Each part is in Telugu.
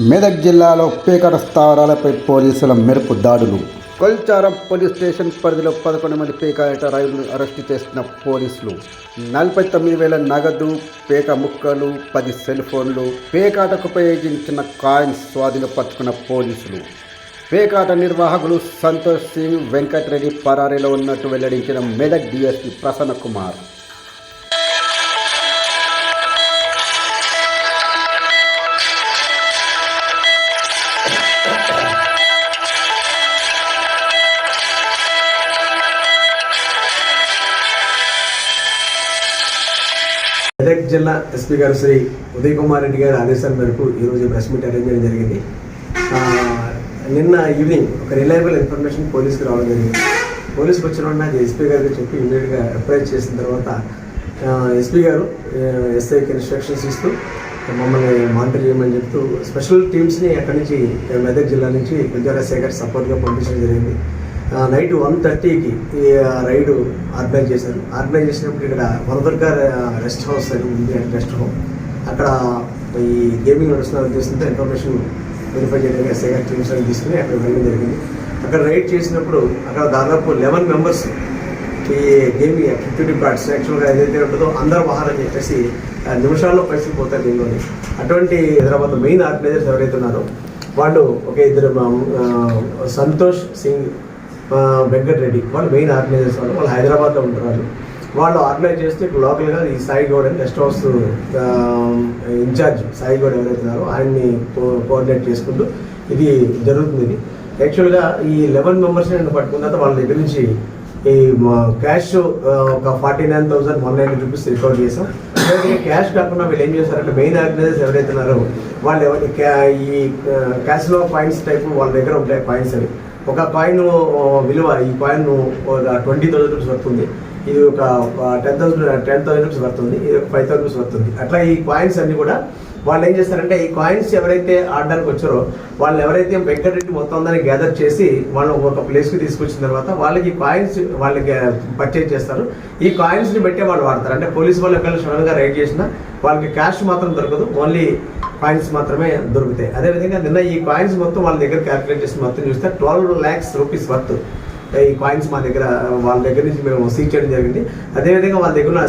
మెదక్ జిల్లాలో పేకట స్థావరాలపై పోలీసుల మెరుపు దాడులు. కొల్చారం పోలీస్ స్టేషన్ పరిధిలో పదకొండు మంది పేకాట రైలును అరెస్టు చేసిన పోలీసులు. నలభై తొమ్మిది వేల నగదు పేక ముక్కలు పది సెల్ ఫోన్లు పేకాటకు ఉపయోగించిన కాయిన్స్ స్వాధీనపరుచుకున్న పోలీసులు. పేకాట నిర్వాహకులు సంతోష్ సింగ్ వెంకటరెడ్డి పరారీలో ఉన్నట్టు వెల్లడించిన మెదక్ డిఎస్పీ ప్రసన్న కుమార్. మెదక్ జిల్లా ఎస్పీ గారు శ్రీ ఉదయ్ కుమార్ రెడ్డి గారి ఆదేశాల మేరకు ఈరోజు ప్రెస్ మీట్ అరేంజ్ చేయడం జరిగింది. నిన్న ఈవినింగ్ ఒక రిలయబుల్ ఇన్ఫర్మేషన్ పోలీస్కి రావడం జరిగింది. పోలీస్కి వచ్చిన నాకు ఎస్పీ గారికి చెప్పి ఇమీడియట్గా అప్రోచ్ చేసిన తర్వాత ఎస్పీ గారు ఎస్ఐకి ఇన్స్ట్రక్షన్స్ ఇస్తూ మమ్మల్ని మానిటర్ చేయమని చెప్తూ స్పెషల్ టీమ్స్ని అక్కడి నుంచి మెదక్ జిల్లా నుంచి గుంజారా శేఖర్ సపోర్ట్గా పంపించడం జరిగింది. నైట్ వన్ థర్టీకి ఈ రైడ్ ఆర్గనైజ్ చేశారు. ఆర్గనైజ్ చేసినప్పుడు ఇక్కడ వరదర్గా రెస్ట్ హౌస్ అని ఉంది రెస్ట్ హోమ్. అక్కడ ఈ గేమింగ్ నడుస్తున్న ఉద్దేశంతో ఇన్ఫర్మేషన్ వెరిఫై చేయడానికి ఎస్ఐగా టీమ్స్ అని తీసుకుని అక్కడ వెళ్ళడం జరిగింది. అక్కడ రైడ్ చేసినప్పుడు అక్కడ దాదాపు లెవెన్ మెంబర్స్ ఈ గేమింగ్ యాక్టివిటీ కార్డ్స్ యాక్చువల్గా ఏదైతే ఉంటుందో అందరూ వాహనం చెప్పేసి ఆ, నిమిషాల్లో పైసలు పోతారు దీనిలోని. అటువంటి హైదరాబాద్ మెయిన్ ఆర్గనైజర్స్ ఎవరైతే ఉన్నారో వాళ్ళు ఒక ఇద్దరు సంతోష్ సింగ్ వెంకటరెడ్డి. వాళ్ళు మెయిన్ ఆర్గనైజర్స్ వాళ్ళు. వాళ్ళు హైదరాబాద్లో ఉంటున్నారు. వాళ్ళు ఆర్గనైజ్ చేస్తే ఇప్పుడు లోకల్గా ఈ సాయి గౌడ్ అని guest house incharge Sai Goud ఎవరైతే ఉన్నారో ఆయన్ని కో- కోఆర్డినేట్ చేసుకుంటూ ఇది జరుగుతుంది ఇది. యాక్చువల్గా ఈ లెవెన్ మెంబర్స్ నేను పట్టుకున్న తర్వాత వాళ్ళ దగ్గర నుంచి ఈ క్యాష్ ఒక forty nine thousand one ninety rupees recover చేసాం క్యాష్ కాకుండా వీళ్ళు ఏం చేశారంటే మెయిన్ ఆర్గనైజర్స్ ఎవరైతే ఉన్నారో వాళ్ళు ఎవరి క్యా- ఈ క్యాష్లో పాయింట్స్ టైప్ వాళ్ళ దగ్గర ఉంటాయి పాయింట్స్ అవి. ఒక కాయిన్ విలువ ఈ కాయిన్ ఒక ట్వంటీ థౌసండ్ రూపీస్ పడుతుంది. ఇది ఒక ten thousand ten thousand rupees పడుతుంది. ఇది ఒక ఫైవ్ థౌసండ్ రూపీస్ పడుతుంది. అట్లా ఈ కాయిన్స్ అన్ని కూడా వాళ్ళు ఏం చేస్తారంటే ఈ కాయిన్స్ ఎవరైతే ఆడడానికి వచ్చారో వాళ్ళు ఎవరైతే వెంకటరెడ్డి మొత్తం దాన్ని గ్యాదర్ చేసి వాళ్ళు ఒక ప్లేస్కి తీసుకొచ్చిన తర్వాత వాళ్ళకి కాయిన్స్ వాళ్ళకి పర్చేజ్ చేస్తారు. ఈ కాయిన్స్ని బట్టే వాళ్ళు వాడతారు. అంటే పోలీస్ వాళ్ళు ఎక్కడ సడన్గా రైడ్ చేసినా వాళ్ళకి క్యాష్ మాత్రం దొరకదు. ఓన్లీ కాయిన్స్ మాత్రమే దొరుకుతాయి. అదేవిధంగా నిన్న ఈ కాయిన్స్ మొత్తం వాళ్ళ దగ్గర క్యాల్కులేట్ చేసి మొత్తం చూస్తే ట్వెల్వ్ ల్యాక్స్ రూపీస్ వర్త్ ఈ కాయిన్స్ మా దగ్గర వాళ్ళ దగ్గర నుంచి మేము సీజ్ చేయడం జరిగింది. అదేవిధంగా వాళ్ళ దగ్గర ఉన్న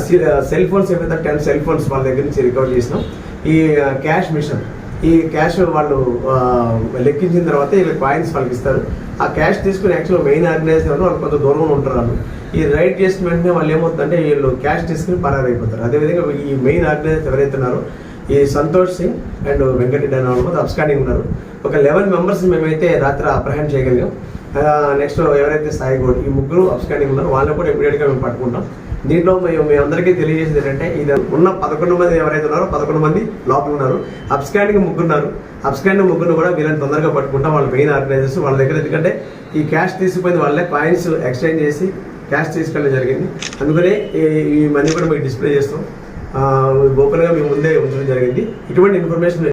సెల్ ఫోన్స్ ఏమైతే టెన్ సెల్ ఫోన్స్ వాళ్ళ దగ్గర నుంచి రికవర్ చేసినాం. ఈ క్యాష్ మిషన్ ఈ క్యాష్ వాళ్ళు లెక్కించిన తర్వాత వీళ్ళు కాయిన్స్ వాళ్ళకి ఇస్తారు. ఆ క్యాష్ తీసుకుని యాక్చువల్గా మెయిన్ ఆర్గనైజర్ వాళ్ళు కొంత దూరంలో ఉంటారు వాళ్ళు. ఈ రైడ్ చేసిన వెంటనే వాళ్ళు ఏమవుతుందంటే వీళ్ళు క్యాష్ తీసుకుని పరారైపోతారు. అదేవిధంగా ఈ మెయిన్ ఆర్గనైజర్ ఎవరైతే ఉన్నారో ఈ సంతోష్ సింగ్ అండ్ వెంకటరెడ్డి అనే వాళ్ళు అబ్స్కాండింగ్ ఉన్నారు. ఒక లెవెన్ మెంబర్స్ మేమైతే రాత్రి అప్రహెండ్ చేయగలిగాం. నెక్స్ట్ ఎవరైతే సాయి గోడ్ ఈ ముగ్గురు అబ్స్కాండింగ్ ఉన్నారు. వాళ్ళని కూడా ఇమీడియట్గా మేము పట్టుకుంటాం. దీంట్లో మేము మీ అందరికీ తెలియజేసేది ఏంటంటే ఇది ఉన్న పదకొండు మంది ఎవరైతే ఉన్నారో పదకొండు మంది లోపల ఉన్నారు. అబ్స్కాండింగ్ ముగ్గురు ఉన్నారు. అబ్స్కాండింగ్ ముగ్గురు కూడా వీళ్ళని తొందరగా పట్టుకుంటాం. వాళ్ళ మెయిన్ ఆర్గనైజర్స్ వాళ్ళ దగ్గర. ఎందుకంటే ఈ క్యాష్ తీసుకుపోయింది వాళ్ళే. కాయిన్స్ ఎక్స్చేంజ్ చేసి క్యాష్ తీసుకెళ్ళడం జరిగింది. అందుకనే ఈ- ఈ మనీ కూడా మీకు డిస్ప్లే చేస్తాం. గోపన్గా మీ ముందే ఉంచడం జరిగింది. ఇటువంటి ఇన్ఫర్మేషన్